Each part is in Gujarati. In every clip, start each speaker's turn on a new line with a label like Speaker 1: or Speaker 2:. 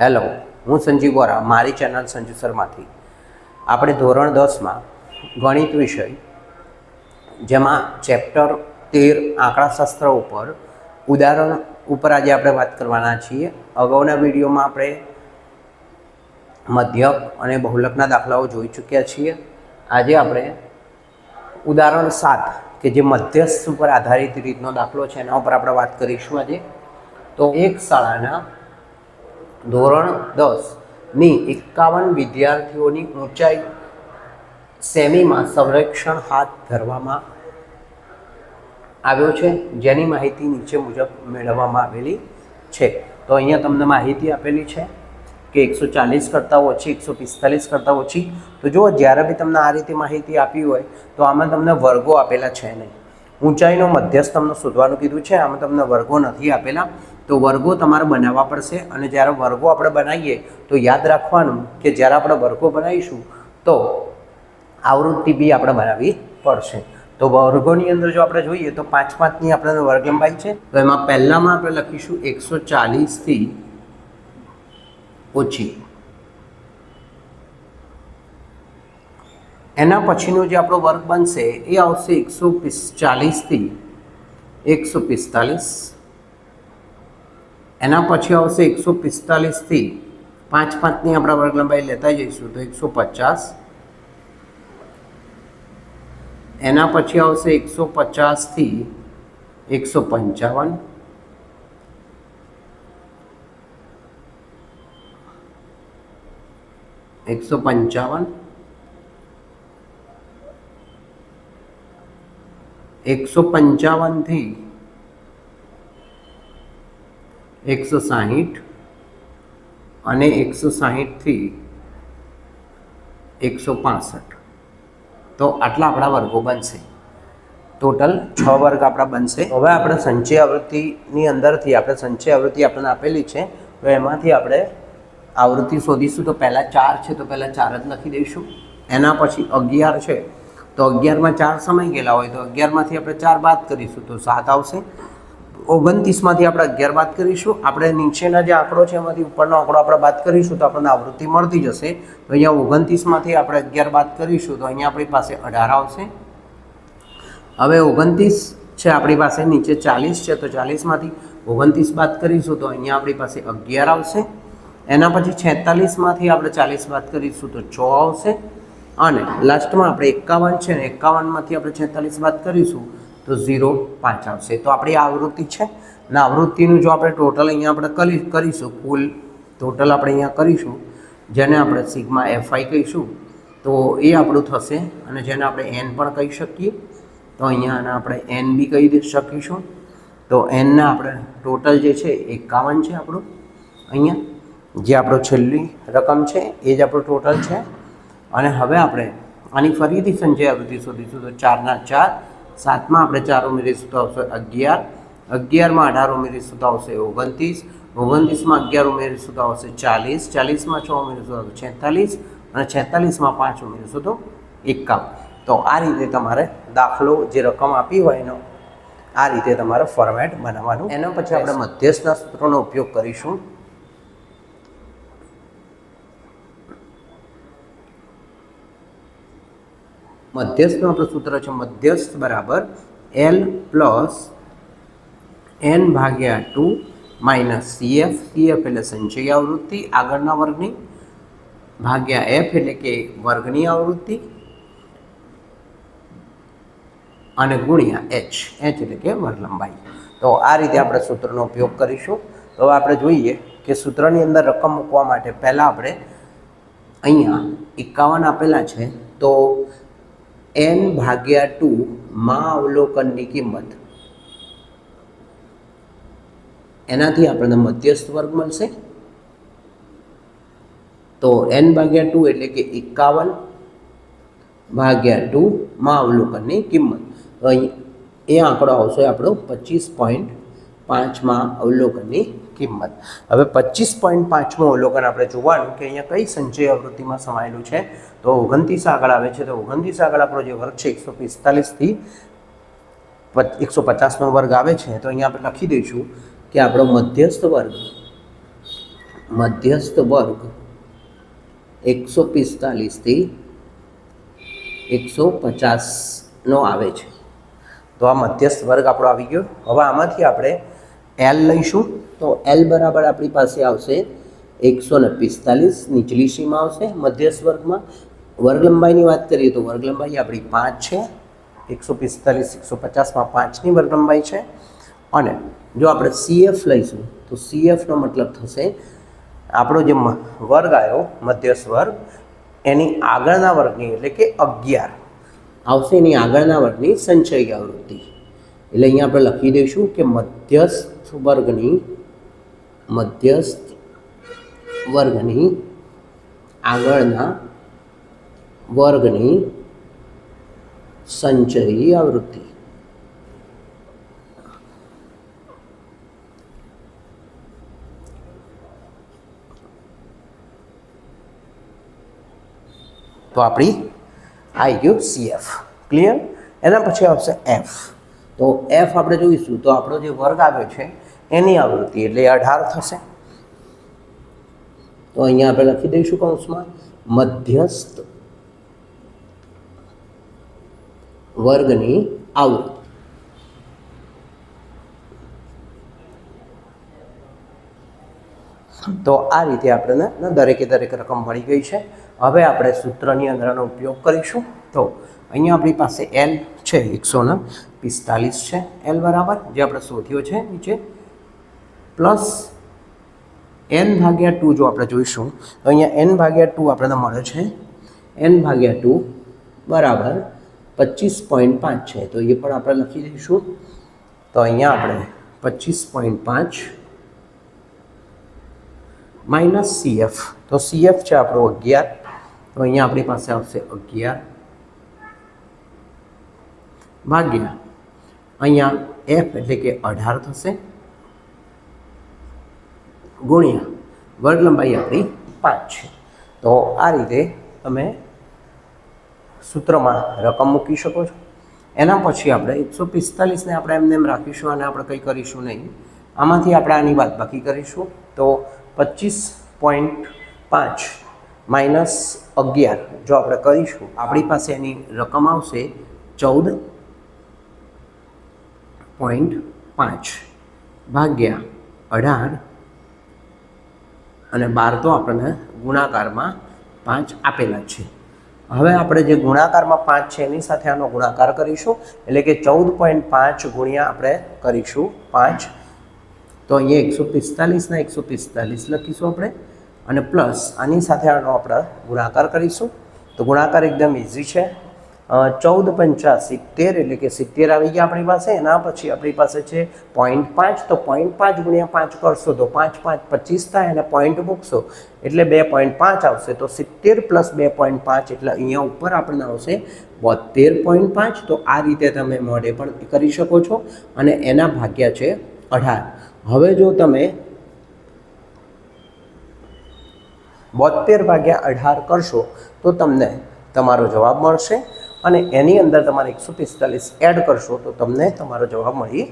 Speaker 1: હેલો હું સંજીવ વોરા, મારી ચેનલ સંજુ શર્માથી. આપણે ધોરણ દસમાં ગણિત વિષય, જેમાં ચેપ્ટર તેર આંકડાશાસ્ત્ર ઉપર ઉદાહરણ ઉપર આજે આપણે વાત કરવાના છીએ. અગાઉના વિડીયોમાં આપણે મધ્યક અને બહુલકના દાખલાઓ જોઈ ચૂક્યા છીએ. આજે આપણે ઉદાહરણ સાત, કે જે મધ્યસ્થ ઉપર આધારિત રીતનો દાખલો છે, એના ઉપર આપણે વાત કરીશું આજે. તો એક શાળાના ધોરણ દસની એકાવન વિદ્યાર્થીઓની ઊંચાઈ સેમીમાં સંરક્ષણ હાથ ધરવામાં આવ્યો છે, જેની માહિતી નીચે મુજબ મેળવવામાં આવેલી છે. તો અહીંયા તમને માહિતી આપેલી છે કે એકસો ચાલીસ કરતાં ઓછી, એકસો પિસ્તાલીસ કરતાં ઓછી. તો જુઓ, જ્યારે બી તમને આ રીતે માહિતી આપી હોય, તો આમાં તમને વર્ગો આપેલા છે નહીં. ઊંચાઈનો મધ્યસ્થ તમને શોધવાનું કીધું છે, આમાં તમને વર્ગો નથી આપેલા. તો વર્ગો તમારે બનાવવા પડશે અને જ્યારે વર્ગો આપણે બનાવીએ તો યાદ રાખવાનું કે જ્યારે આપણે વર્ગો બનાવીશું તો આવૃત્તિ બી આપણે બનાવવી પડશે. તો વર્ગોની અંદર જો આપણે જોઈએ તો પાંચ પાંચની આપણે વર્ગ લંબાઈ છે. તો એમાં પહેલામાં આપણે લખીશું એકસો ચાલીસથી ઓછી. એના પછીનો જે આપણો વર્ગ બનશે એ આવશે એકસો ચાલીસથી એકસો પિસ્તાલીસ. એના પછી આવશે એકસો પિસ્તાલીસથી પાંચ પાંચની આપણા વર્ગ લંબાઈ લેતા જઈશું તો એકસો પચાસ. એના પછી આવશે એકસો પચાસથી એકસો પંચાવન. એકસો પંચાવન. એકસો પંચાવનથી એકસો સાહીઠ અને એકસો સાહીઠથી એકસો પાસઠ. તો આટલા આપણા વર્ગો બનશે. ટોટલ છ વર્ગ આપણા બનશે. હવે આપણે સંચય આવૃત્તિની અંદરથી, આપણે સંચય આવૃત્તિ આપણને આપેલી છે, તો એમાંથી આપણે આવૃત્તિ શોધીશું. તો પહેલાં ચાર છે, તો પહેલાં ચાર જ લખી દઈશું. એના પછી અગિયાર છે, તો અગિયારમાં ચાર સમય ગયેલા હોય, તો અગિયારમાંથી આપણે ચાર બાદ કરીશું, તો સાત આવશે. ઓગણત્રીસમાંથી આપણે અગિયાર બાદ કરીશું. આપણે નીચેના જે આંકડો છે એમાંથી ઉપરનો આંકડો આપણે બાદ કરીશું તો આપણને આવૃત્તિ મળતી જશે. તો અહીંયા ઓગણત્રીસમાંથી આપણે અગિયાર બાદ કરીશું તો અહીંયા આપણી પાસે અઢાર આવશે. હવે ઓગણત્રીસ છે, આપણી પાસે નીચે ચાલીસ છે, તો ચાલીસમાંથી ઓગણત્રીસ બાદ કરીશું તો અહીંયા આપણી પાસે અગિયાર આવશે. એના પછી છેતાલીસમાંથી આપણે ચાલીસ બાદ કરીશું તો છ આવશે. અને લાસ્ટમાં આપણે એકાવન છે ને એકાવનમાંથી આપણે છેતાલીસ બાદ કરીશું તો ઝીરો પાંચ આવશે તો આપણી આવૃત્તિ છે. ને આવૃત્તિનું જો આપણે ટોટલ અહીંયા આપણે કરી કરીશું કુલ ટોટલ આપણે અહીંયા કરીશું, જેને આપણે સિગ્મા એફઆઈ કહીશું, તો એ આપણું થશે. અને જેને આપણે એન પણ કહી શકીએ, તો અહીંયા આપણે એન બી કહી શકીશું. તો એનના આપણે ટોટલ જે છે એકાવન છે આપણું અહીંયા. જે આપણો છેલ્લી રકમ છે, એ જ આપણું ટોટલ છે. અને હવે આપણે આની ફરીથી સંજય આવૃત્તિ શોધીશું. તો ચારના ચાર સાતમાં આપણે ચાર ઉમેરીશું તો આવશે અગિયાર. અગિયારમાં અઢાર ઉમેરીશું તો આવશે ઓગણત્રીસ. ઓગણત્રીસમાં અગિયાર ઉમેરીશું તો આવશે ચાલીસ. ચાલીસમાં છ ઉમેરીશું તો આવશે છેતાલીસ. અને છેતાલીસમાં પાંચ ઉમેરીશું તો એકાવન. તો આ રીતે તમારે દાખલો જે રકમ આપી હોય એનો આ રીતે તમારે ફોર્મેટ બનાવવાનું એના પછી આપણે મધ્યસ્થના સૂત્રોનો ઉપયોગ કરીશું. મધ્યસ્થનું આપણું સૂત્ર છે. મધ્યસ્થ બરાબર એલ પ્લસ એન ભાગ્યા ટુ માઇનસ સીએફ સીએફ એટલે સંચય આવૃત્તિ. આગળના વર્ગની ભાગ્યા એફ એટલે કે વર્ગની આવૃત્તિ. અને ગુણ્યા એચ એચ એટલે કે વર્ગલંબાઈ તો આ રીતે આપણે સૂત્રનો ઉપયોગ કરીશું. તો આપણે જોઈએ કે સૂત્રની અંદર રકમ મૂકવા માટે પહેલાં આપણે અહીંયા એકાવન આપેલા છે. તો એન ભાગ્યા ટુ માં અવલોકનની કિંમત. એનાથી આપણને મધ્યસ્થ વર્ગ મળશે. તો એન ભાગ્યા ટુ એટલે કે એકાવન ભાગ્યા ટુ માં અવલોકનની કિંમત. એ આંકડો આવશે આપણો પચીસ પોઈન્ટ પાંચમાં અવલોકનની કિંમત. હવે પચીસ પોઈન્ટ પાંચમું અવલોકન આપણે જોવાનું કે અહીંયા કઈ સંચય આવૃત્તિમાં સમાયેલું છે. તો ઓગણત્રીસ આગળ આવે છે. તો ઓગણત્રીસ આગળ આપણો જે વર્ગ છે, એકસો પિસ્તાલીસથી એકસો પચાસનો વર્ગ આવે છે. તો અહીંયા આપણે લખી દઈશું કે આપણો મધ્યસ્થ વર્ગ મધ્યસ્થ વર્ગ એકસો પિસ્તાલીસથી એકસો પચાસનો આવે છે. તો આ મધ્યસ્થ વર્ગ આપણો આવી ગયો. હવે આમાંથી આપણે એલ લઈશું. તો એલ બરાબર આપણી પાસે આવશે એકસો ને પિસ્તાલીસ, નીચલી સીમા આવશે, મધ્યસ્થ વર્ગમાં. વર્ગ લંબાઈની વાત કરીએ તો વર્ગ લંબાઈ આપણી પાંચ છે. એકસો પિસ્તાલીસ, એકસો પચાસમાં પાંચની વર્ગ લંબાઈ છે. અને જો આપણે સીએફ લઈશું, તો સીએફનો મતલબ થશે આપણો જે વર્ગ આવ્યો, મધ્યસ્થ વર્ગ, એની આગળના વર્ગની, એટલે કે અગિયાર. આવશે એની આગળના વર્ગની સંચય આવૃત્તિ. એટલે અહીંયા આપણે લખી દઈશું કે મધ્યસ્થ વર્ગની મધ્યસ્થ વર્ગની આગળના વર્ગની સંચયી આવૃત્તિ. તો આપણી આવી ગયું સીએફ ક્લિયર એના પછી આવશે એફ. તો એફ આપણે જોઈશું. તો આપણો જે વર્ગ આવ્યો છે એની આવૃત્તિ એટલે અઢાર થશે. તો અહીંયા આપણે લખી દઈશું કૌંસમાં, મધ્યસ્થ વર્ગની આવૃત્તિ. તો આ રીતે આપણને દરેકે દરેક રકમ મળી ગઈ છે. હવે આપણે સૂત્રની અંદરનો ઉપયોગ કરીશું. તો અહીંયા આપણી પાસે એલ છે, એકસો પિસ્તાલીસ છે એલ બરાબર, જે આપણે શોધ્યો છે નીચે. પ્લસ એન ભાગ્યા ટુ જો આપણે જોઈશું, તો અહીંયા એન ભાગ્યા ટુ આપણને મળે છે. એન ભાગ્યા ટુ બરાબર પચીસ પોઈન્ટ પાંચ છે. તો એ પણ આપણે લખી દઈશું તો અહીંયા આપણે પચીસ પોઈન્ટ પાંચ માઇનસ સીએફ તો સીએફ છે આપણો અગિયાર. તો અહીંયા આપણી પાસે આવશે અગિયાર ભાગ્યા. અહીંયા એફ એટલે કે અઢાર થશે. ગુણ્યા વર્ગ લંબાઈ આપણી પાંચ છે. તો આ રીતે તમે સૂત્રમાં રકમ મૂકી શકો છો. એના પછી આપણે એકસો પિસ્તાલીસને આપણે એમને એમ રાખીશું અને આપણે કંઈ કરીશું નહીં. આમાંથી આપણે આની વાત બાકી કરીશું. તો પચીસ પોઈન્ટ પાંચ માઇનસ અગિયાર જો આપણે કરીશું, આપણી પાસે એની રકમ આવશે ચૌદ પોઈન્ટ પાંચ ભાગ્યા અઢાર અને બાર તો આપણને ગુણાકારમાં પાંચ આપેલા છે. હવે આપણે જે ગુણાકારમાં પાંચ છે, એની સાથે આનો ગુણાકાર કરીશું. એટલે કે ચૌદ પોઈન્ટ પાંચ ગુણ્યા આપણે કરીશું પાંચ. તો અહીંયા એકસો પિસ્તાલીસના એકસો પિસ્તાલીસ લખીશું આપણે. અને પ્લસ આની સાથે આનો આપણે ગુણાકાર કરીશું. તો ગુણાકાર એકદમ ઇઝી છે. ચૌદ પંચા સિત્તેર એટલે કે સિત્તેર આવી ગયા આપણી પાસે. એના પછી આપણી પાસે છે પોઈન્ટ પાંચ. તો પોઈન્ટ પાંચ ગુણ્યા પાંચ કરશો તો પાંચ પાંચ પચીસ થાય અને પોઈન્ટ મૂકશો એટલે બે પોઈન્ટ પાંચ આવશે. તો સિત્તેર પ્લસ બે પોઈન્ટ પાંચ એટલે અહીંયા ઉપર આપણને આવશે બોતેર પોઈન્ટ પાંચ. તો આ રીતે તમે મોડે પણ કરી શકો છો અને એના ભાગ્યા છે અઢાર. હવે જો તમે બોતેર ભાગ્યા અઢાર કરશો તો તમને તમારો જવાબ મળશે. અને એની અંદર તમારે એકસો પિસ્તાલીસ એડ કરશો તો તમને તમારો જવાબ મળી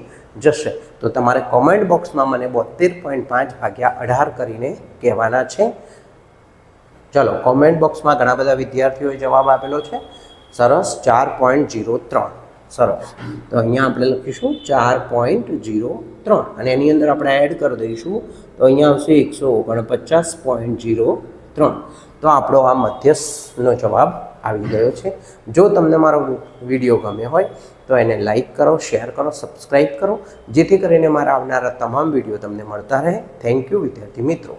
Speaker 1: જશે. તો તમારે કોમેન્ટ બોક્સમાં મને બોતેર પોઈન્ટ પાંચ ભાગ્યા અઢાર કરીને કહેવાના છે. ચલો કોમેન્ટ બોક્સમાં ઘણા બધા વિદ્યાર્થીઓએ જવાબ આપેલો છે. સરસ, ચાર પોઈન્ટ જીરો ત્રણ. સરસ. તો અહીંયા આપણે લખીશું ચાર પોઈન્ટ જીરો ત્રણ. અને એની અંદર આપણે એડ કરી દઈશું તો અહીંયા આવશે એકસો ઓગણપચાસ પોઈન્ટ જીરો ત્રણ. તો આપણો આ મધ્યસ્થનો જવાબ આવી ગયો છે. જો તમને મારો વીડિયો ગમ્યો હોય, તો એને લાઈક કરો, શેર કરો સબસ્ક્રાઈબ કરો. જેથી કરીને મારા આવનારા તમામ વીડિયો તમને મળતા રહે. થેન્ક યુ વિદ્યાર્થી મિત્રો.